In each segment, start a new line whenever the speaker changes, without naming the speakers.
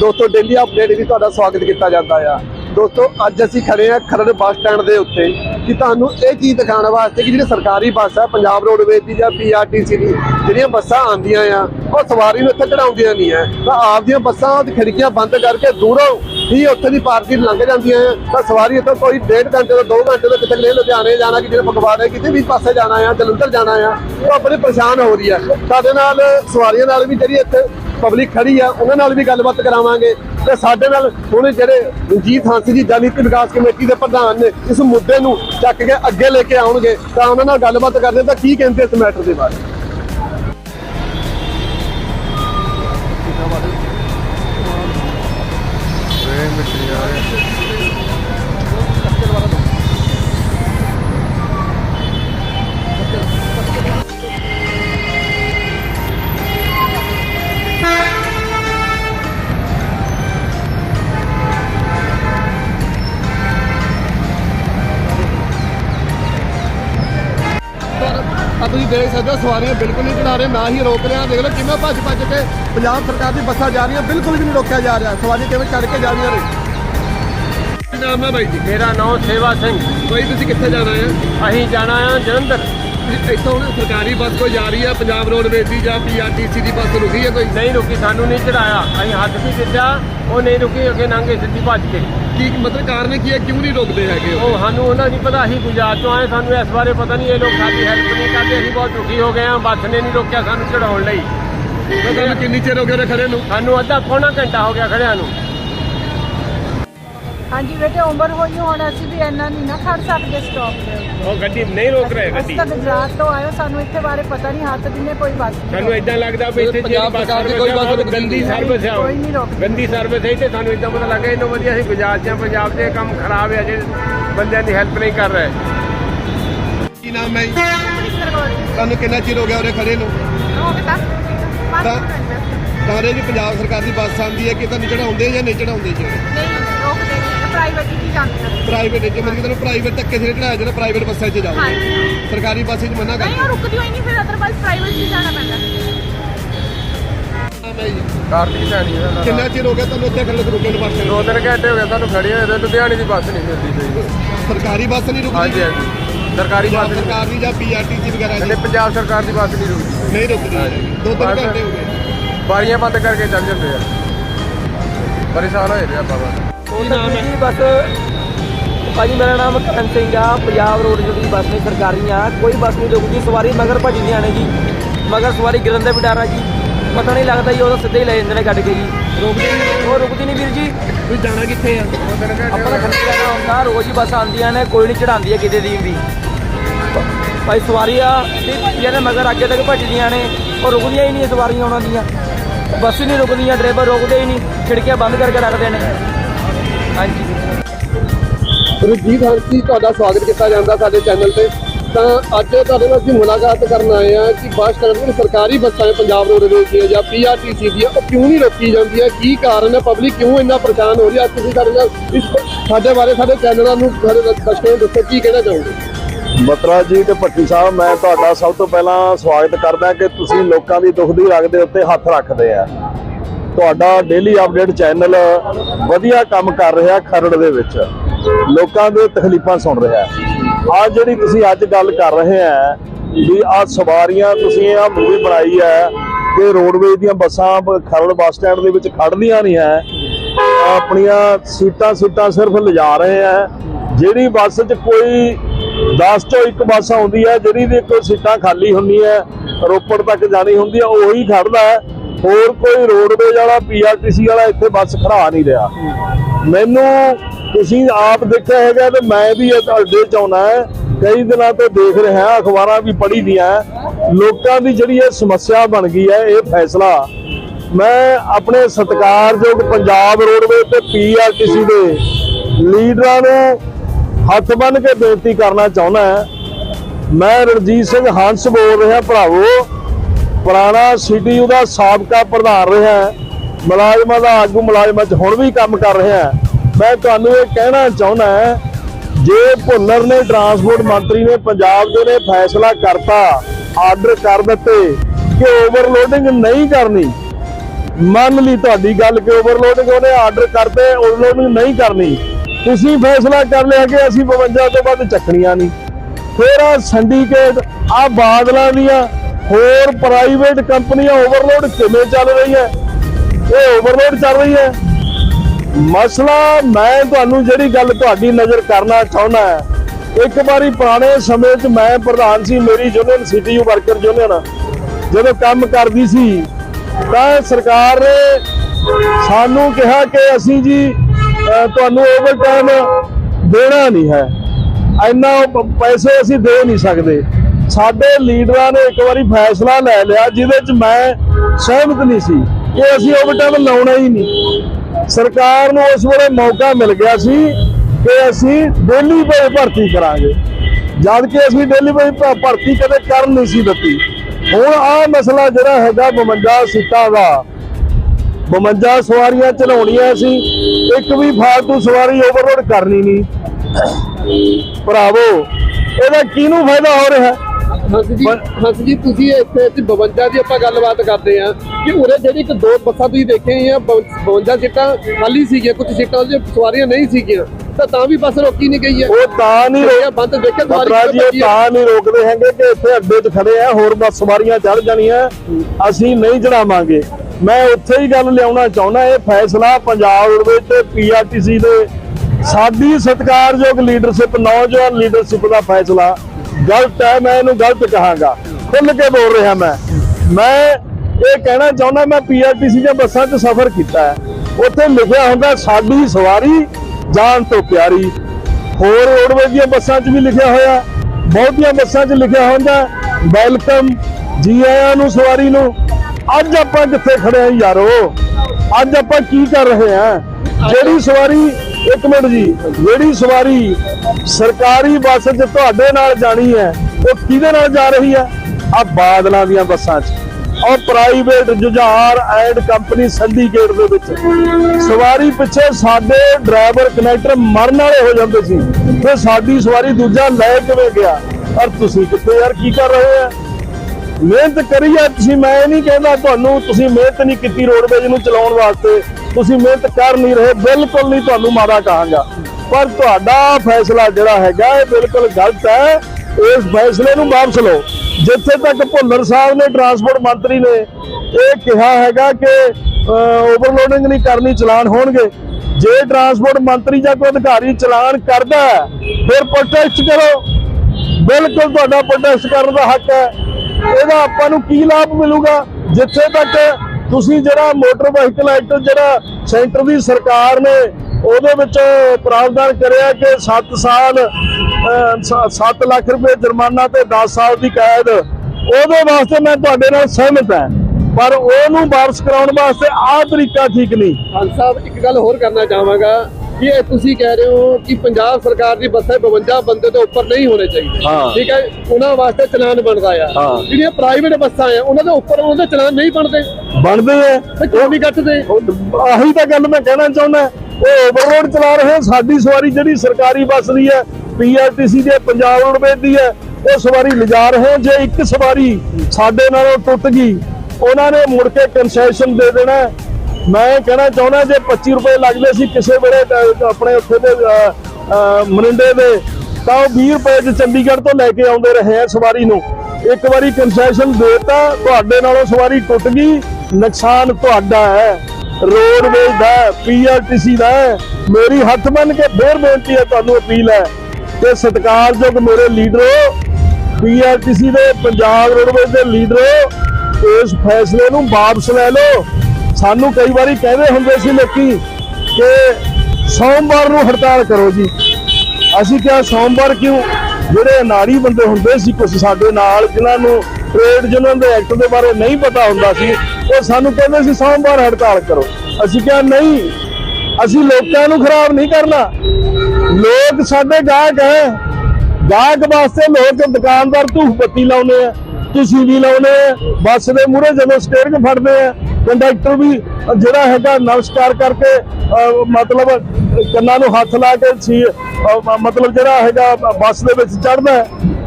ਦੋਸਤੋ daily update ਵੀ ਤੁਹਾਡਾ ਸਵਾਗਤ ਕੀਤਾ ਜਾਂਦਾ ਆ। ਦੋਸਤੋ, ਅੱਜ ਅਸੀਂ ਖੜੇ ਆ ਖਰੜ ਬੱਸ ਸਟੈਂਡ ਦੇ ਉੱਤੇ, ਕਿ ਤੁਹਾਨੂੰ ਇਹ ਚੀਜ਼ ਦਿਖਾਉਣ ਵਾਸਤੇ ਕਿ ਜਿਹੜੀ ਸਰਕਾਰੀ ਬੱਸ ਆ, ਪੰਜਾਬ ਰੋਡਵੇਜ਼ ਦੀ ਜਾਂ ਪੀਆਰਟੀਸੀ ਦੀ, ਜਿਹੜੀਆਂ ਬੱਸਾਂ ਆਉਂਦੀਆਂ ਆ, ਉਹ ਸਵਾਰੀ ਨੂੰ ਇੱਥੇ ਚੜਾਉਂਦੀਆਂ ਨਹੀਂ ਆ। ਤਾਂ ਆਪਦੀਆਂ ਬੱਸਾਂ ਦੀ ਖਿੜਕੀਆਂ ਬੰਦ ਕਰਕੇ ਦੂਰੋਂ ਹੀ ਉੱਥੇ ਦੀ ਪਾਰਕਿੰਗ ਲੰਘ ਜਾਂਦੀਆਂ ਆ। ਤਾਂ ਸਵਾਰੀ ਇੱਥੇ ਕੋਈ ਡੇਢ ਘੰਟੇ ਤੋਂ 2 ਘੰਟੇ ਤੋਂ ਕਿਤੇ ਲੈ ਲੁਧਿਆਣੇ ਜਾਣਾ, ਕਿ ਜਿਹੜੇ ਫਗਵਾੜੇ ਕਿਤੇ ਵੀ ਪਾਸੇ ਜਾਣਾ ਆ, ਜਲੰਧਰ ਜਾਣਾ ਆ, ਉਹ ਆਪਣੇ ਪਰੇਸ਼ਾਨ ਹੋ ਰਹੀ ਆ। ਸਾਡੇ ਨਾਲ ਸਵਾਰੀਆਂ ਨਾਲ ਵੀ ਜਿਹੜੀ ਇੱਥੇ ਪਬਲਿਕ ਖੜੀ ਆ, ਉਹਨਾਂ ਨਾਲ ਵੀ ਗੱਲਬਾਤ ਕਰਾਵਾਂਗੇ। ਤੇ ਸਾਡੇ ਨਾਲ ਹੁਣ ਜਿਹੜੇ ਰਣਜੀਤ ਹਾਂਸੀ ਜੀ ਜਨਿਤ ਵਿਕਾਸ ਕਮੇਟੀ ਦੇ ਪ੍ਰਧਾਨ ਨੇ, ਇਸ ਮੁੱਦੇ ਨੂੰ ਚੱਕ ਕੇ ਅੱਗੇ ਲੈ ਕੇ ਆਉਣਗੇ, ਤਾਂ ਉਹਨਾਂ ਨਾਲ ਗੱਲਬਾਤ ਕਰਦੇ ਤਾਂ ਕੀ ਕਹਿੰਦੇ ਇਸ ਮੈਟਰ ਦੇ ਬਾਰੇ? ਹੋ ਸਵਾਰੀਆਂ ਬਿਲਕੁਲ ਨਹੀਂ ਚੜਾ ਰਹੇ ਨਾ ਹੀ ਰੋਕ ਰਹੇ। ਦੇਖ ਲਓ ਕਿਵੇਂ ਭੱਜ ਭੱਜ ਕੇ ਪੰਜਾਬ ਸਰਕਾਰ ਦੀ ਬੱਸਾਂ ਜਾ ਰਹੀਆਂ ਬਿਲਕੁਲ ਵੀ ਨਹੀਂ ਰੋਕਿਆ ਜਾ ਰਿਹਾ। ਸਵਾਰੀਆਂ ਕਿਵੇਂ ਚੜ ਕੇ ਜਾ ਰਹੀਆਂ ਨੇ? ਕੀ ਨਾਮ ਹੈ ਬਾਈ ਜੀ?
ਮੇਰਾ ਨਾਮ ਸੇਵਾ ਸਿੰਘ।
ਬਾਈ ਤੁਸੀਂ ਕਿੱਥੇ ਜਾਣਾ ਹੈ?
ਅਸੀਂ ਜਾਣਾ ਆ ਜਲੰਧਰ।
ਇੱਥੋਂ ਹੁਣ ਸਰਕਾਰੀ ਬੱਸ ਕੋਈ ਜਾ ਰਹੀ ਹੈ ਪੰਜਾਬ ਰੋਡਵੇਜ਼ ਦੀ ਜਾਂ ਪੀਆਰਟੀਸੀ ਦੀ ਬੱਸ ਰੁਕੀ ਹੈ ਕੋਈ?
ਨਹੀਂ ਰੁਕੀ ਸਾਨੂੰ ਨਹੀਂ ਚੜਾਇਆ ਅਸੀਂ ਹੱਥ ਵੀ ਦਿੱਤਾ ਉਹ ਨਹੀਂ ਰੁਕੀ ਅੱਗੇ ਲੰਘੇ ਸਿੱਧੀ ਭੱਜ ਕੇ।
ਕੀ ਮਤਲਬ ਕਾਰਨ ਕੀ ਹੈ? ਕਿਉਂ ਨਹੀਂ ਰੋਕਦੇ ਹੈਗੇ ਉਹ?
ਸਾਨੂੰ ਉਹਨਾਂ ਨਹੀਂ ਪਤਾ ਅਸੀਂ ਗੁਜਰਾਤ ਤੋਂ ਆਏ ਸਾਨੂੰ ਇਸ ਬਾਰੇ ਪਤਾ ਨਹੀਂ ਇਹ ਲੋਕ ਸਾਡੀ ਹੈਲਪ ਨਹੀਂ ਕਰਦੇ ਅਸੀਂ ਬਹੁਤ ਦੁਖੀ ਹੋ ਗਏ ਹਾਂ ਬੱਸ ਨੇ ਨਹੀਂ ਰੋਕਿਆ ਸਾਨੂੰ ਚੜਾਉਣ ਲਈ।
ਤੁਹਾਨੂੰ ਕਿੰਨੀ ਚਿਰ ਹੋ ਗਿਆ ਖੜੇ ਨੂੰ?
ਸਾਨੂੰ ਅੱਧਾ ਪੌਣਾ ਘੰਟਾ ਹੋ ਗਿਆ ਖੜਿਆਂ ਨੂੰ।
ਹਾਂਜੀ ਬੇਟੇ ਉਮਰ ਹੋਈ ਹੁਣ ਅਸੀਂ ਵੀ ਇੰਨਾ ਨਹੀਂ ਨਾ ਖੜ ਸਕਦੇ ਸਟਾਪ ਤੇ
ਉਹ ਗੱਡੀ ਨਹੀਂ ਰੋਕ ਰਹੇ
ਅਸੀਂ ਤਾਂ ਗੁਜਰਾਤ ਤੋਂ ਆਏ ਹੋ, ਸਾਨੂੰ ਇੱਥੇ ਬਾਰੇ ਪਤਾ ਨਹੀਂ ਹੱਥ ਦਿਨੇ ਕੋਈ ਬੱਸ ਨਹੀਂ
ਸਾਨੂੰ ਇਦਾਂ ਲੱਗਦਾ ਵੀ ਇੱਥੇ
ਪੰਜਾਬ ਸਰਕਾਰ ਦੀ ਕੋਈ ਬੱਸ
ਬਹੁਤ
ਰੁਕਦੀ
ਗੰਦੀ
ਨਹੀਂ।
ਸਰਵਿਸ ਆ।
ਕੋਈ ਨਹੀਂ ਰੋਕਦੀ।
ਗੰਦੀ ਸਰਵਿਸ ਹੈ ਤੇ ਸਾਨੂੰ ਇਦਾਂ ਪਤਾ ਲੱਗਾ ਇਹਨੂੰ ਵਧੀਆ ਅਸੀਂ ਗੁਜਰਾਤ ਜਾਂ ਪੰਜਾਬ ਇਹ ਕੰਮ ਖਰਾਬ ਹੈ ਜਿਹੜੇ ਬੰਦਿਆਂ ਦੀ ਹੈਲਪ ਨਹੀਂ ਕਰ ਰਹੇ।
ਕੀ ਨਾਮ ਹੈ? ਤੁਹਾਨੂੰ ਕਿੰਨਾ ਚਿਰ ਹੋ ਗਿਆ ਉਰੇ ਖੜੇ ਨੂੰ? ਤਾਂ ਸਾਰੇ ਜੀ ਪੰਜਾਬ ਸਰਕਾਰ ਦੀ ਬੱਸ ਆਉਂਦੀ ਹੈ ਕਿ ਤੁਹਾਨੂੰ ਚੜਾਉਂਦੇ ਜਾਂ ਨਹੀਂ ਚੜਾਉਂਦੇ ਜੀ? ਪ੍ਰਾਈਵੇਟ ਚ ਮਤਲਬ ਕਿ ਤੁਹਾਨੂੰ ਪ੍ਰਾਈਵੇਟ ਤੱਕ ਕਿਸੇ ਨੇ ਚੜਾਇਆ ਜਿਹੜਾ ਪ੍ਰਾਈਵੇਟ ਬੱਸਾਂ 'ਚ ਜਾਓ। ਸਰਕਾਰੀ ਬੱਸ 'ਚ ਮਨਾ
ਨਹੀਂ ਉਹ ਰੁਕਦੀ ਹੋਈ ਨਹੀਂ ਫਿਰ ਅਦਰਵਾਈਜ਼ ਪ੍ਰਾਈਵੇਟ ਹੀ ਜਾਣਾ ਪੈਂਦਾ।
ਨਾਮ ਹੈ ਜੀ।
ਕਾਰਤਿਕ ਸੈਣੀ ਦਾ
ਕਿੰਨਾ ਚਿਰ ਹੋ ਗਿਆ ਤੁਹਾਨੂੰ ਇੱਥੇ ਖੜੇ ਰੁਕਣ ਵਾਸਤੇ
ਦੋ ਤਿੰਨ ਘੰਟੇ ਹੋ ਗਏ ਤੁਹਾਨੂੰ ਖੜੀ ਹੋਏ ਤੇ ਲੁਧਿਆਣੇ ਦੀ ਬੱਸ ਨਹੀਂ ਮਿਲਦੀ ਸਹੀ
ਸਰਕਾਰੀ ਬੱਸ ਨਹੀਂ ਰੁਕਦੀ?
ਹਾਂਜੀ ਹਾਂਜੀ। ਸਰਕਾਰੀ ਬੱਸ
ਪੰਜਾਬ
ਨਹੀਂ
ਸਰਕਾਰ ਦੀ ਜਾਂ ਪੀਆਰਟੀਸੀ ਵਗੈਰਾ ਦੀ?
ਇਹਨੇ ਪੰਜਾਬ ਸਰਕਾਰ ਦੀ ਬੱਸ ਨਹੀਂ ਰੁਕਦੀ।
ਨਹੀਂ ਰੁਕਦੀ।
ਹਾਂਜੀ।
ਦੋ ਤਿੰਨ। ਘੰਟੇ ਹੋ ਗਏ।
ਬਾਰੀਆਂ ਬੰਦ ਕਰਕੇ ਚੱਲ ਜਾਂਦੇ ਆ। ਪਰੇਸ਼ਾਨ ਹੋਏ ਨੇ ਆਪਾਂ ਬਸ
ਕੀ ਨਾਮ ਹੈ?
ਜੀ ਬਸ ਭਾਜੀ ਮੇਰਾ ਨਾਮ ਕਰਨ ਸਿੰਘ ਆ ਪੰਜਾਬ ਰੋਡ ਜਿਹੜੀ ਬੱਸ ਨੇ ਸਰਕਾਰੀ ਆ ਕੋਈ ਬੱਸ ਨਹੀਂ ਰੁਕਦੀ ਸਵਾਰੀ ਮਗਰ ਭੱਜਦੀਆਂ ਨੇ ਜੀ। ਮਗਰ ਸਵਾਰੀ ਗਿਰਨ ਦਾ ਵੀ ਡਰ ਆ ਜੀ। ਪਤਾ ਨਹੀਂ ਲੱਗਦਾ ਜੀ ਉਹ ਤਾਂ ਸਿੱਧੇ ਹੀ ਲੈ ਜਾਂਦੇ ਨੇ ਕੱਢ ਕੇ ਜੀ। ਰੁਕਦੀ ਨਹੀਂ ਉਹ ਰੁਕਦੀ ਨਹੀਂ ਵੀਰ ਜੀ।
ਤੁਸੀਂ ਜਾਣਾ ਕਿੱਥੇ ਆ?
ਦੋ ਤਿੰਨ ਘੰਟੇ
ਆਪਾਂ ਤਾਂ ਖੰਡੇ ਜਾਣਾ ਹੁੰਦਾ ਰੋਜ਼ ਹੀ ਬੱਸ ਆਉਂਦੀਆਂ ਨੇ ਕੋਈ ਨਹੀਂ ਚੜਾਉਂਦੀ ਹੈ ਕਿਤੇ ਦੀ ਵੀ। ਭਾਈ ਸਵਾਰੀਆਂ ਜਿਹਨੇ ਮਗਰ ਅੱਗੇ ਤੱਕ ਭੱਜਦੀਆਂ ਨੇ। ਉਹ ਰੁਕਦੀਆਂ ਹੀ ਨਹੀਂ ਸਵਾਰੀਆਂ ਉਹਨਾਂ ਦੀਆਂ। ਬੱਸ ਹੀ ਨਹੀਂ ਰੁਕਦੀਆਂ ਡਰਾਈਵਰ ਰੋਕਦੇ ਹੀ ਨਹੀਂ। ਖਿੜਕੀਆਂ ਬੰਦ ਕਰਕੇ ਰੱਖਦੇ ਨੇ। ਹਾਂਜੀ।
ਰਣਜੀਤ ਹੰਸੀ ਤੁਹਾਡਾ ਸਵਾਗਤ ਕੀਤਾ ਜਾਂਦਾ ਸਾਡੇ ਚੈਨਲ ਤੇ। ਤਾਂ ਅੱਜ ਤੁਹਾਡੇ ਨਾਲ ਅਸੀਂ ਮੁਲਾਕਾਤ ਕਰਨ ਆਏ ਆ ਕਿ ਬੱਸ ਸਟੈਂਡ ਵਿੱਚ ਸਰਕਾਰੀ ਬੱਸਾਂ ਹੈ ਪੰਜਾਬ ਰੋਡਵੇਜ਼ ਦੀਆਂ ਜਾਂ ਪੀਆਰਟੀਸੀ ਦੀਆਂ ਉਹ ਕਿਉਂ ਨਹੀਂ ਰੋਕੀ ਜਾਂਦੀ ਹੈ? ਕੀ ਕਾਰਨ ਹੈ? ਪਬਲਿਕ ਕਿਉਂ ਇੰਨਾ ਪਰੇਸ਼ਾਨ ਹੋ ਰਹੀ ਹੈ? ਅੱਜ ਤੁਸੀਂ ਸਾਡੇ ਨਾਲ ਇਸ ਸਾਡੇ ਬਾਰੇ ਸਾਡੇ ਚੈਨਲਾਂ ਨੂੰ ਸਾਡੇ ਦਰਸ਼ਕਾਂ ਨੂੰ ਦੱਸੋ ਕੀ ਕਹਿਣਾ ਚਾਹੋਗੇ?
ਮਤਰਾ ਜੀ ਤੇ ਭੱਟੀ ਸਾਹਿਬ ਮੈਂ ਤੁਹਾਡਾ ਸਭ ਤੋਂ ਪਹਿਲਾਂ ਸਵਾਗਤ ਕਰਦਾ ਕਿ ਤੁਸੀਂ ਲੋਕਾਂ ਦੀ ਦੁੱਖ ਦੀ ਰਗ ਦੇ ਉੱਤੇ ਹੱਥ ਰੱਖਦੇ ਆ। ਤੁਹਾਡਾ ਡੇਲੀ ਅਪਡੇਟ ਚੈਨਲ ਵਧੀਆ ਕੰਮ ਕਰ ਰਿਹਾ ਖਰੜ ਦੇ ਵਿੱਚ। ਲੋਕਾਂ ਦੇ ਤਕਲੀਫਾਂ ਸੁਣ ਰਿਹਾ ਆ ਜਿਹੜੀ ਤੁਸੀਂ ਅੱਜ ਗੱਲ ਕਰ ਰਹੇ ਆ ਵੀ ਆ ਸਵਾਰੀਆਂ, ਤੁਸੀਂ ਆ ਮੂਵੀ ਬਣਾਈ ਹੈ ਕਿ ਰੋਡਵੇਜ਼ ਦੀਆਂ ਬੱਸਾਂ ਖਰੜ ਬੱਸ ਸਟੈਂਡ ਦੇ ਵਿੱਚ ਖੜਦੀਆਂ ਨਹੀਂ ਹੈ। ਆਪਣੀਆਂ ਸੀਟਾਂ ਸੀਟਾਂ ਸਿਰਫ ਲਿਜਾ ਰਹੇ ਆ ਜਿਹੜੀ ਬੱਸ 'ਚ ਕੋਈ 10 ਚੋਂ ਇੱਕ ਬੱਸ ਆਉਂਦੀ ਹੈ, ਜਿਹੜੀ ਦੀ ਕੋਈ ਸੀਟਾਂ ਖਾਲੀ ਹੁੰਦੀ ਹੈ ਰੋਪੜ ਤੱਕ ਜਾਣੀ ਹੁੰਦੀ ਹੈ, ਉਹੀ ਖੜਦਾ ਹੈ। ਹੋਰ ਕੋਈ ਰੋਡਵੇਜ ਵਾਲਾ, ਪੀਆਰਟੀਸੀ ਵਾਲਾ ਇੱਥੇ ਬੱਸ ਖੜਾ ਨਹੀਂ ਰਿਹਾ। ਮੈਨੂੰ ਤੁਸੀਂ ਆਪ ਦੇਖਿਆ ਹੈਗਾ ਤੇ ਮੈਂ ਵੀ ਇਹ ਅੱਡੇ ਚ ਆਉਣਾ ਹੈ। ਕਈ ਦਿਨਾਂ ਤੋਂ ਦੇਖ ਰਿਹਾ, ਅਖਬਾਰਾਂ ਵੀ ਪੜ੍ਹੀ ਦੀਆਂ ਲੋਕਾਂ ਦੀ ਜਿਹੜੀ ਇਹ ਸਮੱਸਿਆ ਬਣ ਗਈ ਹੈ, ਇਹ ਫੈਸਲਾ। ਮੈਂ ਆਪਣੇ ਸਤਿਕਾਰਯੋਗ ਪੰਜਾਬ ਰੋਡਵੇ ਤੇ ਪੀਆਰਟੀਸੀ ਦੇ ਲੀਡਰਾਂ ਨੂੰ ਹੱਥ ਬੰਨ੍ਹ ਕੇ ਬੇਨਤੀ ਕਰਨਾ ਚਾਹੁੰਦਾ ਹਾਂ। ਮੈਂ ਰਣਜੀਤ ਸਿੰਘ ਹੰਸ ਬੋਲ ਰਿਹਾ, ਭਰਾਵੋ। ਪੁਰਾਣਾ ਸੀਟੀਯੂ ਦਾ ਸਾਬਕਾ ਪ੍ਰਧਾਨ ਰਿਹਾ ਮੁਲਾਜ਼ਮਾਂ ਦਾ ਆਗੂ ਮੁਲਾਜ਼ਮਾਂ 'ਚ ਹੁਣ ਵੀ ਕੰਮ ਕਰ ਰਿਹਾ ਮੈਂ ਤੁਹਾਨੂੰ ਇਹ ਕਹਿਣਾ ਚਾਹੁੰਦਾ ਜੇ ਭੁੱਲਰ ਨੇ ਟਰਾਂਸਪੋਰਟ ਮੰਤਰੀ ਨੇ ਪੰਜਾਬ ਦੇ ਨੇ ਫੈਸਲਾ ਕਰਤਾ, ਆਰਡਰ ਕਰ ਦਿੱਤੇ, ਕਿ ਓਵਰਲੋਡਿੰਗ ਨਹੀਂ ਕਰਨੀ। ਮੰਨ ਲਈ ਤੁਹਾਡੀ ਗੱਲ ਕਿ ਓਵਰਲੋਡਿੰਗ ਉਹਨੇ ਆਰਡਰ ਕਰਤੇ, ਓਵਰਲੋਡਿੰਗ ਨਹੀਂ ਕਰਨੀ। ਤੁਸੀਂ ਫੈਸਲਾ ਕਰ ਲਿਆ ਕਿ ਅਸੀਂ 52 ਤੋਂ ਵੱਧ ਚੱਕਣੀਆਂ ਨਹੀਂ। ਫਿਰ ਆ ਸਿੰਡੀਕੇਟ ਆ ਬਾਦਲਾਂ ਦੀਆਂ ਹੋਰ ਪ੍ਰਾਈਵੇਟ ਕੰਪਨੀਆਂ ਓਵਰਲੋਡ ਕਿਵੇਂ ਚੱਲ ਰਹੀ ਹੈ ਇਹ ਓਵਰਲੋਡ ਚੱਲ ਰਹੀ ਹੈ। ਮਸਲਾ ਮੈਂ ਤੁਹਾਨੂੰ ਜਿਹੜੀ ਗੱਲ ਤੁਹਾਡੀ ਨਜ਼ਰ ਕਰਨਾ ਚਾਹੁੰਦਾ ਹੈ। ਇੱਕ ਵਾਰੀ ਪੁਰਾਣੇ ਸਮੇਂ 'ਚ ਮੈਂ ਪ੍ਰਧਾਨ ਸੀ, ਮੇਰੀ ਯੂਨੀਅਨ ਸਿਟੀ ਵਰਕਰ ਯੂਨੀਅਨ ਜਦੋਂ ਕੰਮ ਕਰਦੀ ਸੀ, ਤਾਂ ਸਰਕਾਰ ਨੇ ਸਾਨੂੰ ਕਿਹਾ ਕਿ ਅਸੀਂ ਜੀ ਤੁਹਾਨੂੰ ਓਵਰਟਾਈਮ ਦੇਣਾ ਨਹੀਂ ਹੈ। ਇੰਨਾ ਪੈਸੇ ਅਸੀਂ ਦੇ ਨਹੀਂ ਸਕਦੇ। ਸਾਡੇ ਲੀਡਰਾਂ ਨੇ ਇੱਕ ਵਾਰੀ ਫੈਸਲਾ ਲੈ ਲਿਆ, ਜਿਹਦੇ 'ਚ ਮੈਂ ਸਹਿਮਤ ਨਹੀਂ ਸੀ ਕਿ ਅਸੀਂ ਓਵਰਟਾਈਮ ਲਾਉਣਾ ਹੀ ਨਹੀਂ। ਸਰਕਾਰ ਨੂੰ ਉਸ ਵੇਲੇ ਮੌਕਾ ਮਿਲ ਗਿਆ ਸੀ ਕਿ ਅਸੀਂ ਡੇਲੀ ਪੇ ਭਰਤੀ ਕਰਾਂਗੇ। ਜਦ ਕਿ ਅਸੀਂ ਡੇਲੀ ਪੇ ਭਰਤੀ ਕਦੇ ਕਰਨ ਨਹੀਂ ਸੀ ਦਿੱਤੀ। ਹੁਣ ਆਹ ਮਸਲਾ ਜਿਹੜਾ ਹੈਗਾ 52 ਸੀਟਾਂ ਦਾ 52 ਸਵਾਰੀਆਂ ਚਲਾਉਣੀਆਂ ਸੀ, ਇੱਕ ਵੀ ਫਾਲਤੂ ਸਵਾਰੀ ਓਵਰਲੋਡ ਕਰਨੀ ਨਹੀਂ। ਭਰਾਵੋ, ਇਹਦਾ ਕਿਹਨੂੰ ਫਾਇਦਾ ਹੋ ਰਿਹਾ?
ਹੰਸ ਜੀ ਹੰਸ ਜੀ ਤੁਸੀਂ ਇੱਥੇ ਇੱਥੇ 52 ਦੀ ਆਪਾਂ ਗੱਲਬਾਤ ਕਰਦੇ ਆ ਕਿ ਉਰੇ ਜਿਹੜੀ ਇੱਕ ਦੋ ਬੱਸਾਂ ਤੁਸੀਂ ਦੇਖੀਆਂ ਆ 52 ਸੀਟਾਂ ਖਾਲੀ ਸੀਗੀਆਂ ਕੁਝ ਸੀਟਾਂ 'ਚ ਸਵਾਰੀਆਂ ਨਹੀਂ ਸੀਗੀਆਂ ਤਾਂ ਤਾਂ ਵੀ ਬੱਸ ਰੋਕੀ ਨਹੀਂ ਗਈ ਹੈ?
ਉਹ ਤਾਂ ਨਹੀਂ
ਇਹ
ਰੋਕ
ਬੰਦ ਦੇਖਿਆ
ਬਤਰਾ ਜੀ ਉਹ ਤਾਂ ਨਹੀਂ ਰੋਕਦੇ ਹੈਗੇ ਕਿ ਇੱਥੇ ਅੱਡੇ 'ਚ ਖੜੇ ਆ ਹੋਰ ਬੱਸ ਸਵਾਰੀਆਂ ਚੜ ਜਾਣੀਆਂ ਅਸੀਂ ਨਹੀਂ ਚੜਾਵਾਂਗੇ ਮੈਂ ਉੱਥੇ ਹੀ ਗੱਲ ਲਿਆਉਣਾ ਚਾਹੁੰਦਾ ਇਹ ਫੈਸਲਾ ਪੰਜਾਬ ਰੋਡਵੇਜ਼ ਤੇ ਪੀਆਰਟੀਸੀ ਦੇ ਸਾਡੀ ਸਤਿਕਾਰਯੋਗ ਲੀਡਰਸ਼ਿਪ ਨੌਜਵਾਨ ਲੀਡਰਸ਼ਿਪ ਦਾ ਫੈਸਲਾ। ਗਲਤ ਹੈ, ਮੈਂ ਇਹਨੂੰ ਗਲਤ ਕਹਾਂਗਾ। ਖੁੱਲ ਕੇ ਬੋਲ ਰਿਹਾ ਮੈਂ। ਮੈਂ ਇਹ ਕਹਿਣਾ ਚਾਹੁੰਦਾ, ਮੈਂ ਪੀਆਰਟੀਸੀ ਦੀਆਂ ਬੱਸਾਂ 'ਚ ਸਫ਼ਰ ਕੀਤਾ ਹੈ। ਉੱਥੇ ਲਿਖਿਆ ਹੁੰਦਾ, ਸਾਡੀ ਸਵਾਰੀ ਜਾਨ ਤੋਂ ਪਿਆਰੀ। ਹੋਰ ਰੋਡਵੇਜ਼ ਦੀਆਂ ਬੱਸਾਂ 'ਚ ਵੀ ਲਿਖਿਆ ਹੋਇਆ। ਬਹੁਤੀਆਂ ਬੱਸਾਂ 'ਚ ਲਿਖਿਆ ਹੁੰਦਾ, ਵੈਲਕਮ ਜੀ ਆਇਆਂ ਨੂੰ ਸਵਾਰੀ ਨੂੰ। ਅੱਜ ਆਪਾਂ ਕਿੱਥੇ ਖੜੇ ਹਾਂ ਯਾਰੋ? ਅੱਜ ਆਪਾਂ ਕੀ ਕਰ ਰਹੇ ਹਾਂ? ਜਿਹੜੀ ਸਵਾਰੀ ਇੱਕ ਮਿੰਟ ਜੀ, ਜਿਹੜੀ ਸਵਾਰੀ ਸਰਕਾਰੀ ਬੱਸ 'ਚ ਤੁਹਾਡੇ ਨਾਲ ਜਾਣੀ ਹੈ, ਉਹ ਕਿਹਦੇ ਨਾਲ ਜਾ ਰਹੀ ਹੈ? ਆ ਬਾਦਲਾਂ ਦੀਆਂ ਬੱਸਾਂ 'ਚ। ਔਰ private Jujhar and company syndicate ਦੇ ਵਿੱਚ। ਸਵਾਰੀ ਪਿੱਛੇ ਸਾਡੇ ਡਰਾਈਵਰ ਕਨੈਕਟਰ ਮਰਨ ਵਾਲੇ ਹੋ ਜਾਂਦੇ ਸੀ। ਤੇ ਸਾਡੀ ਸਵਾਰੀ ਦੂਜਾ ਲੈ ਕਿਵੇਂ ਗਿਆ? ਔਰ ਤੁਸੀਂ ਕਿੱਥੇ ਯਾਰ, ਕੀ ਕਰ ਰਹੇ ਆ ਮਿਹਨਤ ਕਰੀ ਆ ਤੁਸੀਂ, ਮੈਂ ਇਹ ਨਹੀਂ ਕਹਿੰਦਾ ਤੁਹਾਨੂੰ ਤੁਸੀਂ ਮਿਹਨਤ ਨਹੀਂ ਕੀਤੀ ਰੋਡਵੇਜ ਨੂੰ ਚਲਾਉਣ ਵਾਸਤੇ। ਤੁਸੀਂ ਮਿਹਨਤ ਕਰ ਨਹੀਂ ਰਹੇ ਬਿਲਕੁਲ ਨਹੀਂ ਤੁਹਾਨੂੰ ਮਾੜਾ ਕਹਾਂਗਾ। ਪਰ ਤੁਹਾਡਾ ਫੈਸਲਾ ਜਿਹੜਾ ਹੈਗਾ ਇਹ ਬਿਲਕੁਲ ਗਲਤ ਹੈ। ਇਸ ਫੈਸਲੇ ਨੂੰ ਵਾਪਸ ਲਓ। ਜਿੱਥੇ ਤੱਕ ਭੁੱਲਰ ਸਾਹਿਬ ਨੇ ਟਰਾਂਸਪੋਰਟ ਮੰਤਰੀ ਨੇ ਇਹ ਕਿਹਾ ਹੈਗਾ ਕਿ ਓਵਰਲੋਡਿੰਗ ਨਹੀਂ ਕਰਨੀ ਚਲਾਨ ਹੋਣਗੇ। ਜੇ ਟਰਾਂਸਪੋਰਟ ਮੰਤਰੀ ਜਾਂ ਕੋਈ ਅਧਿਕਾਰੀ ਚਲਾਨ ਕਰਦਾ ਹੈ, ਫਿਰ ਪ੍ਰੋਟੈਸਟ ਕਰੋ। ਬਿਲਕੁਲ ਤੁਹਾਡਾ ਪ੍ਰੋਟੈਸਟ ਕਰਨ ਦਾ ਹੱਕ ਹੈ। ਇਹਦਾ ਆਪਾਂ ਨੂੰ ਕੀ ਲਾਭ ਮਿਲੂਗਾ? ਜਿੱਥੇ ਤੱਕ ਤੁਸੀਂ ਜਿਹੜਾ ਮੋਟਰ ਵਹੀਕਲ ਐਕਟ ਜਿਹੜਾ ਸੈਂਟਰ ਦੀ ਸਰਕਾਰ ਨੇ ਉਹਦੇ ਵਿੱਚ ਪ੍ਰਾਵਧਾਨ ਕਰਿਆ ਕਿ 7 ਸਾਲ 7 ਲੱਖ ਰੁਪਏ ਜੁਰਮਾਨਾ ਤੇ 10 ਸਾਲ ਦੀ ਕੈਦ, ਉਹਦੇ ਵਾਸਤੇ ਮੈਂ ਤੁਹਾਡੇ ਨਾਲ ਸਹਿਮਤ ਹਾਂ। ਪਰ ਉਹਨੂੰ ਵਾਪਸ ਕਰਾਉਣ ਵਾਸਤੇ ਆਹ ਤਰੀਕਾ ਠੀਕ ਨਹੀਂ।
ਹੰਸ ਸਾਹਿਬ, ਇੱਕ ਗੱਲ ਹੋਰ ਕਰਨਾ ਚਾਹਾਂਗਾ। ਕਿ ਇਹ ਤੁਸੀਂ ਕਹਿ ਰਹੇ ਹੋ ਕਿ ਪੰਜਾਬ ਸਰਕਾਰ ਦੀ ਬੱਸਾਂ 52 ਬੰਦੇ ਤੋਂ ਉੱਪਰ ਨਹੀਂ ਹੋਣੇ ਚਾਹੀਦੇ।
ਹਾਂ।
ਠੀਕ ਹੈ ਉਹਨਾਂ ਵਾਸਤੇ ਚਲਾਨ ਬਣਦਾ ਆ।
ਹਾਂ।
ਜਿਹੜੀਆਂ ਪ੍ਰਾਈਵੇਟ ਬੱਸਾਂ ਆ ਉਹਨਾਂ ਦੇ ਉੱਪਰ ਉਹਨਾਂ ਦੇ ਚਲਾਨ ਨਹੀਂ ਬਣਦੇ।
ਬਣਦੇ ਐ
ਤੇ ਕਿਉਂ ਨਹੀਂ ਕੱਟਦੇ?
ਉਹ- ਆਹੀ ਤਾਂ ਗੱਲ ਮੈਂ ਕਹਿਣਾ ਚਾਹੁੰਦਾ। ਉਹ ਓਵਰਲੋਡ ਚਲਾ ਰਹੇ ਸਾਡੀ ਸਵਾਰੀ ਜਿਹੜੀ ਸਰਕਾਰੀ ਬੱਸ ਦੀ ਹੈ ਪੀਆਰਟੀਸੀ ਦੀ ਪੰਜਾਬ ਰੋਡਵੇਜ਼ ਦੀ ਹੈ ਉਹ ਸਵਾਰੀ ਲਿਜਾ ਰਹੇ ਜੇ ਇੱਕ ਸਵਾਰੀ ਸਾਡੇ ਨਾਲੋਂ ਟੁੱਟ ਗਈ ਉਹਨਾਂ ਨੇ ਮੁੜ ਕੇ ਕਨਸੈਸ਼ਨ ਦੇ ਦੇਣਾ। ਹੈ। ਮੈਂ ਕਹਿਣਾ ਚਾਹੁੰਦਾ ਜੇ 25 ਰੁਪਏ ਲੱਗਦੇ ਸੀ ਕਿਸੇ ਵੇਲੇ ਆਪਣੇ ਉੱਥੇ ਦੇ ਮਰਿੰਡੇ ਦੇ, ਤਾਂ ਉਹ 20 ਰੁਪਏ ਚ ਚੰਡੀਗੜ੍ਹ ਤੋਂ ਲੈ ਕੇ ਆਉਂਦੇ ਰਹੇ ਆ ਸਵਾਰੀ ਨੂੰ। ਇੱਕ ਵਾਰੀ ਕਨਸੈਸ਼ਨ ਦੇਤਾ, ਤੁਹਾਡੇ ਨਾਲੋਂ ਸਵਾਰੀ ਟੁੱਟ ਗਈ, ਨੁਕਸਾਨ ਤੁਹਾਡਾ ਹੈ। ਰੋਡਵੇਜ਼ ਦਾ ਪੀਆਰਟੀਸੀ ਦਾ ਮੇਰੀ ਹੱਥ ਮੰਨ ਕੇ ਫੇਰ ਬੇਨਤੀ ਹੈ, ਤੁਹਾਨੂੰ ਅਪੀਲ ਹੈ ਕਿ ਸਤਿਕਾਰਯੋਗ ਮੇਰੇ ਲੀਡਰੋ ਪੀਆਰਟੀਸੀ ਦੇ ਪੰਜਾਬ ਰੋਡਵੇਜ਼ ਦੇ ਲੀਡਰੋ, ਇਸ ਫੈਸਲੇ ਨੂੰ ਵਾਪਸ ਲੈ ਲਓ। ਸਾਨੂੰ ਕਈ ਵਾਰੀ ਕਹਿੰਦੇ ਹੁੰਦੇ ਸੀ ਲੋਕੀ ਕਿ ਸੋਮਵਾਰ ਨੂੰ ਹੜਤਾਲ ਕਰੋ ਜੀ। ਅਸੀਂ ਕਿਹਾ, ਸੋਮਵਾਰ ਕਿਉਂ? ਜਿਹੜੇ ਅਨਾੜੀ ਬੰਦੇ ਹੁੰਦੇ ਸੀ ਕੁਝ ਸਾਡੇ ਨਾਲ, ਜਿਨ੍ਹਾਂ ਨੂੰ ਟ੍ਰੇਡ ਯੂਨੀਅਨ ਦੇ ਐਕਟ ਦੇ ਬਾਰੇ ਨਹੀਂ ਪਤਾ ਹੁੰਦਾ ਸੀ, ਉਹ ਸਾਨੂੰ ਕਹਿੰਦੇ ਸੀ, ਸੋਮਵਾਰ ਹੜਤਾਲ ਕਰੋ। ਅਸੀਂ ਕਿਹਾ, ਨਹੀਂ, ਅਸੀਂ ਲੋਕਾਂ ਨੂੰ ਖਰਾਬ ਨਹੀਂ ਕਰਨਾ। ਲੋਕ ਸਾਡੇ ਗਾਹਕ ਹੈ। ਗਾਹਕ ਵਾਸਤੇ ਲੋਕ ਦੁਕਾਨਦਾਰ ਧੂਫ ਬੱਤੀ ਲਾਉਂਦੇ ਆ, ਤੁਸੀਂ ਵੀ ਲਾਉਂਦੇ ਆ, ਬੱਸ ਦੇ ਮੂਹਰੇ ਜਦੋਂ ਸਟੀਅਰਿੰਗ ਫੜਦੇ ਆ ਕੰਡਕਟਰ ਵੀ ਜਿਹੜਾ ਹੈਗਾ ਨਮਸਕਾਰ ਕਰਕੇ ਮਤਲਬ ਕੰਨਾਂ ਨੂੰ ਹੱਥ ਲਾ ਕੇ ਸੀ ਮਤਲਬ ਜਿਹੜਾ ਹੈਗਾ ਬੱਸ ਦੇ ਵਿੱਚ ਚੜਦਾ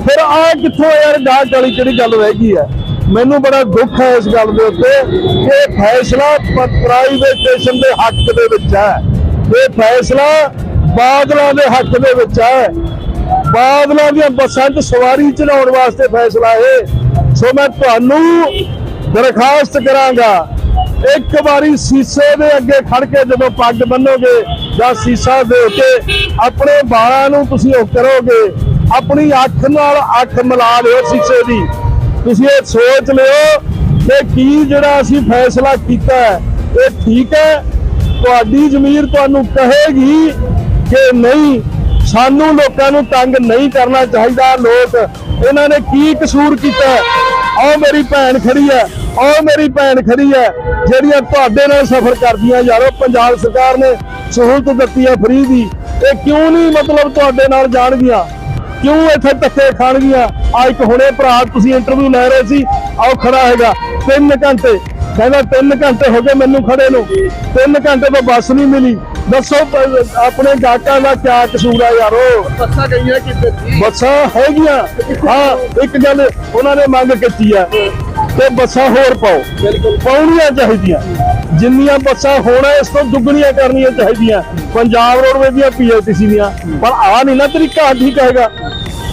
ਫਿਰ ਆ ਕਿੱਥੋਂ ਯਾਰ ਗਾਹਕ ਵਾਲੀ ਕਿਹੜੀ ਗੱਲ ਰਹਿ ਗਈ ਹੈ? ਮੈਨੂੰ ਬੜਾ ਦੁੱਖ ਹੈ ਇਸ ਗੱਲ ਦੇ ਉੱਤੇ ਕਿ ਇਹ ਫੈਸਲਾ ਪ੍ਰਾਈਵੇਟੇਸ਼ਨ ਦੇ ਹੱਕ ਦੇ ਵਿੱਚ ਹੈ। ਇਹ ਫੈਸਲਾ ਬਾਦਲਾਂ ਦੇ ਹੱਕ ਦੇ ਵਿੱਚ ਹੈ। ਬਾਦਲਾਂ ਦੀਆਂ ਬੱਸਾਂ 'ਚ ਸਵਾਰੀ ਚੜਾਉਣ ਵਾਸਤੇ ਫੈਸਲਾ ਹੈ ਸੋ ਮੈਂ ਤੁਹਾਨੂੰ ਦਰਖਾਸਤ ਕਰਾਂਗਾ ਇੱਕ ਵਾਰੀ ਸੀਸੇ ਦੇ ਅੱਗੇ ਖੜ ਕੇ ਜਦੋਂ ਪੱਗ ਬੰਨੋਗੇ ਜਾਂ ਸੀਸਾ ਦੇ ਕੇ ਆਪਣੇ ਬਾਲਾਂ ਨੂੰ ਤੁਸੀਂ ਉਹ ਕਰੋਗੇ। ਆਪਣੀ ਅੱਖ ਨਾਲ ਅੱਖ ਮਿਲਾ ਲਿਓ ਸੀਸੇ ਦੀ। ਤੁਸੀਂ ਇਹ ਸੋਚ ਲਿਓ ਕਿ ਕੀ ਜਿਹੜਾ ਅਸੀਂ ਫੈਸਲਾ ਕੀਤਾ ਹੈ, ਇਹ ਠੀਕ ਹੈ? ਤੁਹਾਡੀ ਜ਼ਮੀਰ ਤੁਹਾਨੂੰ ਕਹੇਗੀ ਕਿ ਨਹੀਂ, ਸਾਨੂੰ ਲੋਕਾਂ ਨੂੰ ਤੰਗ ਨਹੀਂ ਕਰਨਾ ਚਾਹੀਦਾ। ਲੋਕ, ਇਹਨਾਂ ਨੇ ਕੀ ਕਸੂਰ ਕੀਤਾ ਹੈ? ਆਓ ਮੇਰੀ ਭੈਣ ਖੜੀ ਹੈ। ਆਓ ਮੇਰੀ ਭੈਣ ਖੜੀ ਹੈ ਜਿਹੜੀਆਂ ਤੁਹਾਡੇ ਨਾਲ ਸਫ਼ਰ ਕਰਦੀਆਂ ਯਾਰੋ ਪੰਜਾਬ ਸਰਕਾਰ ਨੇ ਸਹੂਲਤ ਦਿੱਤੀ ਹੈ ਫ੍ਰੀ ਦੀ। ਇਹ ਕਿਉਂ ਨਹੀਂ ਮਤਲਬ ਤੁਹਾਡੇ ਨਾਲ ਜਾਣਗੀਆਂ? ਕਿਉਂ ਇੱਥੇ ਧੱਕੇ ਖਾਣਗੀਆਂ? ਆ ਇੱਕ ਹੁਣੇ ਭਰਾ ਤੁਸੀਂ ਇੰਟਰਵਿਊ ਲੈ ਰਹੇ ਸੀ ਆਓ ਖੜਾ ਹੈਗਾ 3 ਘੰਟੇ। ਕਹਿੰਦਾ 3 ਘੰਟੇ ਹੋ ਗਏ ਮੈਨੂੰ ਖੜੇ ਨੂੰ। 3 ਘੰਟੇ ਤੋਂ ਬੱਸ ਨਹੀਂ ਮਿਲੀ। ਦੱਸੋ ਆਪਣੇ ਗਾਹਕਾਂ ਦਾ ਕੀ ਕਸੂਰ ਆ ਯਾਰੋ?
ਬੱਸਾਂ ਗਈਆਂ ਕਿੱਥੇ
ਬੱਸਾਂ ਹੈਗੀਆਂ। ਹਾਂ ਇੱਕ ਗੱਲ ਉਹਨਾਂ ਨੇ ਮੰਗ ਕੀਤੀ ਆ ਕਿ ਬੱਸਾਂ ਹੋਰ ਪਾਓ।
ਬਿਲਕੁਲ
ਪਾਉਣੀਆਂ ਚਾਹੀਦੀਆਂ। ਜਿੰਨੀਆਂ ਬੱਸਾਂ ਹੋਣਾ ਇਸ ਤੋਂ ਦੁੱਗਣੀਆਂ ਕਰਨੀਆਂ ਚਾਹੀਦੀਆਂ। ਪੰਜਾਬ ਰੋਡਵੇਜ਼ ਦੀਆਂ ਪੀਐਲਟੀਸੀ ਦੀਆਂ। ਪਰ ਆ ਨਹੀਂ ਨਾ ਤਰੀਕਾ ਠੀਕ ਹੈਗਾ।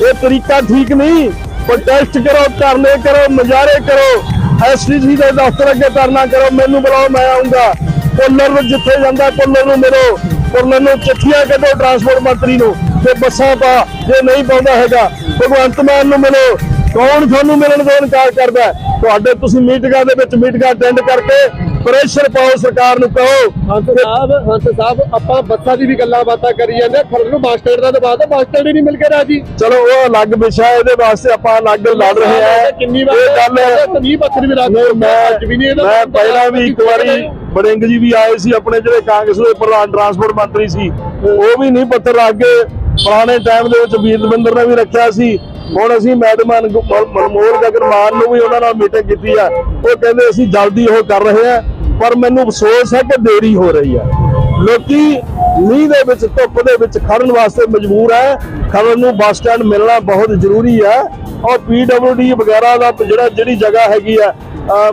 ਇਹ ਤਰੀਕਾ ਠੀਕ ਨਹੀਂ। ਪ੍ਰੋਟੈਸਟ ਕਰੋ, ਧਰਨੇ ਕਰੋ, ਮੁਜ਼ਾਹਰੇ ਕਰੋ। ਐਸਟੀਸੀ ਦੇ ਦਫ਼ਤਰ ਅੱਗੇ ਧਰਨਾ ਕਰੋ। ਮੈਨੂੰ ਬੁਲਾਓ, ਮੈਂ ਆਉਂਗਾ ਪੁੱਲਰ ਨੂੰ ਜਿੱਥੇ ਜਾਂਦਾ ਕੋਲਰ ਨੂੰ ਮਿਲੋ। ਪੁੱਲਰ ਨੂੰ ਚਿੱਠੀਆਂ ਕੱਢੋ ਟਰਾਂਸਪੋਰਟ ਮੰਤਰੀ ਨੂੰ। ਤੇ ਬੱਸਾਂ ਪਾ, ਜੇ ਨਹੀਂ ਪਾਉਂਦਾ ਹੈਗਾ, ਭਗਵੰਤ ਮਾਨ ਨੂੰ ਮਿਲੋ। ਕੌਣ ਤੁਹਾਨੂੰ ਮਿਲਣ ਤੋਂ ਇਨਕਾਰ ਕਰਦਾ? ਤੁਹਾਡੇ ਤੁਸੀਂ ਮੀਟਿੰਗਾਂ ਦੇ ਵਿੱਚ ਮੀਟਿੰਗਾਂ ਅਟੈਂਡ ਕਰਕੇ ਪ੍ਰੈਸ਼ਰ ਪਾਓ ਸਰਕਾਰ ਨੂੰ ਕਹੋ।
ਹੰਸ ਸਾਹਿਬ ਹੰਸ ਸਾਹਿਬ ਆਪਾਂ ਬੱਸਾਂ ਦੀ ਵੀ ਗੱਲਾਂ ਬਾਤਾਂ ਕਰੀ ਜਾਂਦੇ ਆ, ਖਰੜ ਨੂੰ ਬੱਸ ਸਟੈਂਡ ਦਾ ਦਬਾਅ ਤਾਂ ਬੱਸ ਸਟੈਂਡ ਹੀ ਨਹੀਂ ਮਿਲ ਕੇ ਰਾਜੀ।
ਚਲੋ ਉਹ ਅਲੱਗ ਵਿਸ਼ਾ ਇਹਦੇ ਵਾਸਤੇ ਆਪਾਂ ਅਲੱਗ ਲੜ ਰਹੇ ਹਾਂ।
ਕਿੰਨੀ ਵਾਰ
ਇਹ ਗੱਲ
ਤਨੀ ਪੱਥਰ ਵੀ ਰਾਜੀ
ਨਹੀਂ, ਮੈਂ
ਅੱਜ ਵੀ ਨਹੀਂ ਇਹਦਾ
ਮੈਂ ਪਹਿਲਾਂ ਵੀ ਇੱਕ ਵਾਰੀ ਬੜਿੰਗ ਜੀ ਵੀ ਆਏ ਸੀ ਆਪਣੇ ਜਿਹੜੇ ਕਾਂਗਰਸ ਦੇ ਪ੍ਰਧਾਨ ਟਰਾਂਸਪੋਰਟ ਮੰਤਰੀ ਸੀ। ਉਹ ਵੀ ਨਹੀਂ ਪੱਤਰ ਲੱਗ ਗਏ ਪੁਰਾਣੇ ਟਾਈਮ ਦੇ ਵਿੱਚ ਵੀਰ ਦਵਿੰਦਰ ਨੇ ਵੀ ਰੱਖਿਆ ਸੀ। ਹੁਣ ਅਸੀਂ ਮੈਡਮ ਮਨਮੋਹਨ ਗਗਨ ਮਾਨ ਨੂੰ ਵੀ ਉਹਨਾਂ ਨਾਲ ਮੀਟਿੰਗ ਕੀਤੀ ਆ। ਉਹ ਕਹਿੰਦੇ ਅਸੀਂ ਜਲਦੀ ਉਹ ਕਰ ਰਹੇ ਆ, ਪਰ ਮੈਨੂੰ ਅਫਸੋਸ ਹੈ ਕਿ ਦੇਰੀ ਹੋ ਰਹੀ ਹੈ ਲੋਕੀ ਮੀਂਹ ਦੇ ਵਿੱਚ, ਧੁੱਪ ਦੇ ਵਿੱਚ ਖੜਨ ਵਾਸਤੇ ਮਜਬੂਰ ਹੈ ਖੜਨ ਨੂੰ ਬੱਸ ਸਟੈਂਡ ਮਿਲਣਾ ਬਹੁਤ ਜ਼ਰੂਰੀ ਹੈ ਔਰ ਪੀਡਬਲਯੂਡੀ ਵਗੈਰਾ ਦਾ ਜਿਹੜਾ ਜਿਹੜੀ ਜਗ੍ਹਾ ਹੈਗੀ ਆ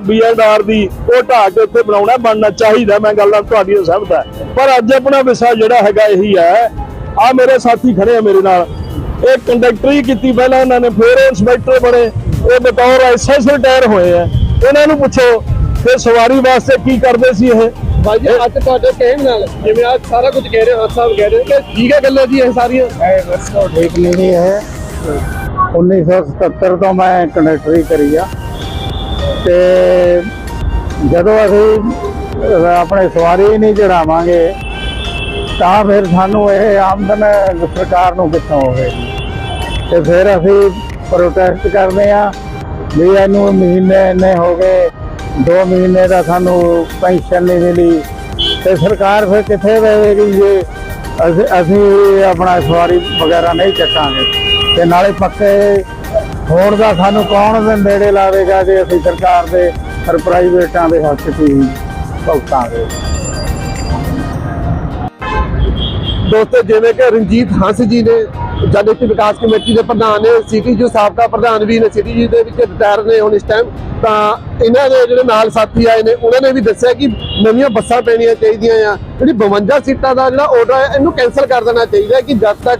ਬੀਐਨਆਰ ਦੀ, ਉਹ ਢਾਹ ਕੇ ਉੱਥੇ ਬਣਾਉਣਾ ਬਣਨਾ ਚਾਹੀਦਾ। ਮੈਂ ਗੱਲ ਨਾਲ ਤੁਹਾਡੀ ਨਾਲ ਸਹਿਮਤ ਹਾਂ ਪਰ ਅੱਜ ਆਪਣਾ ਵਿਸ਼ਾ ਜਿਹੜਾ ਹੈਗਾ ਇਹੀ ਹੈ ਆ ਮੇਰੇ ਸਾਥੀ ਖੜੇ ਆ ਮੇਰੇ ਨਾਲ। ਇਹ ਕੰਡਕਟਰੀ ਕੀਤੀ ਪਹਿਲਾਂ ਇਹਨਾਂ ਨੇ ਫਿਰ ਇੰਸਪੈਕਟਰ ਬਣੇ ਇਹ ਬਤੌਰ ਐਸਐਸ ਰਿਟਾਇਰ ਹੋਏ ਆ। ਇਹਨਾਂ ਨੂੰ ਪੁੱਛੋ ਕਿ ਸਵਾਰੀ ਵਾਸਤੇ ਕੀ ਕਰਦੇ ਸੀ ਇਹ?
ਭਾਈ ਜੀ ਅੱਜ ਤੁਹਾਡੇ ਕਹਿਣ ਨਾਲ ਜਿਵੇਂ ਅੱਜ ਸਾਰਾ ਕੁਝ ਕਹਿ ਰਹੇ ਹੋ ਹੰਸ ਸਾਹਿਬ ਕਹਿ ਰਹੇ ਕਿ ਠੀਕ ਹੈ ਗੱਲਾਂ ਜੀ ਇਹ ਸਾਰੀਆਂ?
ਠੀਕ ਨਹੀਂ ਹੈ। 1977 ਤੋਂ ਮੈਂ ਕੰਡਕਟਰੀ ਕਰੀ ਆ। ਤੇ ਜਦੋਂ ਅਸੀਂ ਆਪਣੇ ਸਵਾਰੀ ਨਹੀਂ ਚੜਾਵਾਂਗੇ ਤਾਂ ਫਿਰ ਸਾਨੂੰ ਇਹ ਆਮਦਨ ਸਰਕਾਰ ਨੂੰ ਕਿੱਥੋਂ ਹੋਵੇਗੀ? ਤੇ ਫਿਰ ਅਸੀਂ ਪ੍ਰੋਟੈਸਟ ਕਰਦੇ ਆ ਵੀ ਇਹਨੂੰ ਮਹੀਨੇ ਇੰਨੇ ਹੋ ਗਏ 2 ਮਹੀਨੇ ਦਾ ਸਾਨੂੰ ਪੈਨਸ਼ਨ ਨਹੀਂ ਮਿਲੀ ਤੇ ਸਰਕਾਰ ਫਿਰ ਕਿੱਥੇ ਦੇਵੇਗੀ ਜੇ? ਅਸੀਂ ਆਪਣਾ ਸਵਾਰੀ ਵਗੈਰਾ ਨਹੀਂ ਚੱਕਾਂਗੇ ਤੇ ਨਾਲੇ ਪੱਕੇ ਹੋਣ ਦਾ ਸਾਨੂੰ ਕੌਣ ਦੇ ਨੇੜੇ ਲਾਵੇਗਾ ਜੇ ਅਸੀਂ ਸਰਕਾਰ ਦੇ ਪਰ ਪ੍ਰਾਈਵੇਟਾਂ ਦੇ ਹੱਥ 'ਚ ਹੀ ਭੁਗਤਾਂਗੇ?
ਦੋਸਤੋ, ਜਿਵੇਂ ਕਿ ਰਣਜੀਤ ਹੰਸ ਜੀ ਨੇ ਜਦ ਜਨਤੀ ਵਿਕਾਸ ਕਮੇਟੀ ਦੇ ਪ੍ਰਧਾਨ ਨੇ, ਸਿਟੀ ਜੋ ਸਾਬਕਾ ਪ੍ਰਧਾਨ ਵੀ ਨੇ, ਸਿਟੀ ਜੀ ਦੇ ਵਿੱਚ ਰਿਟਾਇਰ ਨੇ ਹੁਣ ਇਸ ਟਾਈਮ ਤਾਂ ਇਹਨਾਂ ਦੇ ਜਿਹੜੇ ਨਾਲ ਸਾਥੀ ਆਏ ਨੇ, ਉਹਨਾਂ ਨੇ ਵੀ ਦੱਸਿਆ ਕਿ ਨਵੀਆਂ ਬੱਸਾਂ ਪੈਣੀਆਂ ਚਾਹੀਦੀਆਂ ਆ। ਜਿਹੜੀ 52 ਸੀਟਾਂ ਦਾ ਜਿਹੜਾ ਆਰਡਰ ਹੈ ਇਹਨੂੰ ਕੈਨਸਲ ਕਰ ਦੇਣਾ ਚਾਹੀਦਾ ਕਿ ਜਦ ਤੱਕ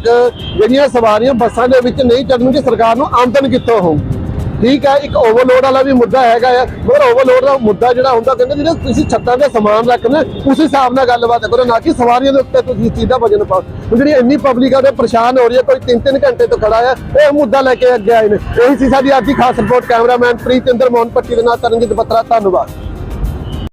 ਜਿਹੜੀਆਂ ਸਵਾਰੀਆਂ ਬੱਸਾਂ ਦੇ ਵਿੱਚ ਨਹੀਂ ਚੜਨਗੀਆਂ ਸਰਕਾਰ ਨੂੰ ਆਮਦਨ ਕਿੱਥੋਂ ਹੋਊਗੀ ਠੀਕ ਹੈ, ਇੱਕ ਓਵਰਲੋਡ ਵਾਲਾ ਵੀ ਮੁੱਦਾ ਹੈਗਾ ਆ। ਮਗਰ ਓਵਰਲੋਡ ਦਾ ਮੁੱਦਾ ਜਿਹੜਾ ਹੁੰਦਾ, ਕਹਿੰਦੇ ਜਿਹੜੇ ਤੁਸੀਂ ਛੱਤਾਂ ਦੇ ਸਮਾਨ ਰੱਖਣਾ, ਉਸ ਹਿਸਾਬ ਨਾਲ ਗੱਲਬਾਤ ਕਰੋ, ਨਾ ਕਿ ਸਵਾਰੀਆਂ ਦੇ ਉੱਤੇ ਤੁਸੀਂ ਚੀਜ਼ ਦਾ ਵਜਨ ਪਾਓ। ਹੁਣ ਜਿਹੜੀ ਇੰਨੀ ਪਬਲਿਕ ਆ ਤੇ ਪਰੇਸ਼ਾਨ ਹੋ ਰਹੀ ਹੈ, ਕੋਈ 3-3 ਘੰਟੇ ਤੋਂ ਖੜਾ ਆ, ਇਹ ਮੁੱਦਾ ਲੈ ਕੇ ਅੱਗੇ ਆਏ ਨੇ। ਇਹੀ ਸੀ ਸਾਡੀ ਅੱਜ ਦੀ ਖਾਸ ਰਿਪੋਰਟ ਕੈਮਰਾਮੈਨ ਪ੍ਰੀਤਿੰਦਰ ਮੋਹਨ ਪੱਟੀ ਦੇ ਨਾਲ ਤਰਨਜੀਤ ਬਤਰਾ, ਧੰਨਵਾਦ।